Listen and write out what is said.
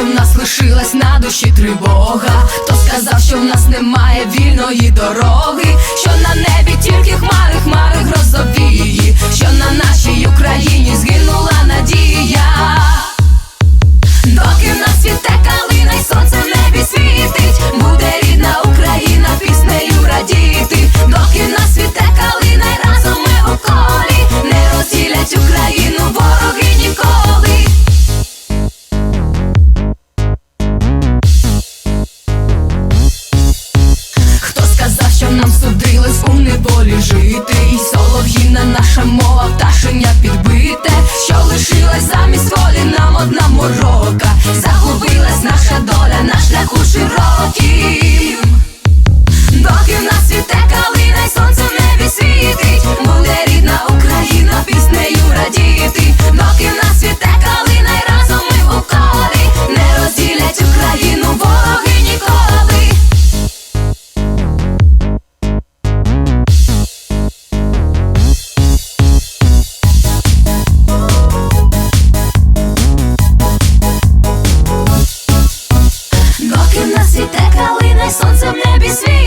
що в нас лишилась на душі тривога, хто сказав, що в нас немає вільної дороги, що на небі тільки хмари, хмари грозовії, що на Лежит. цвіте калина, сонце в небі світ.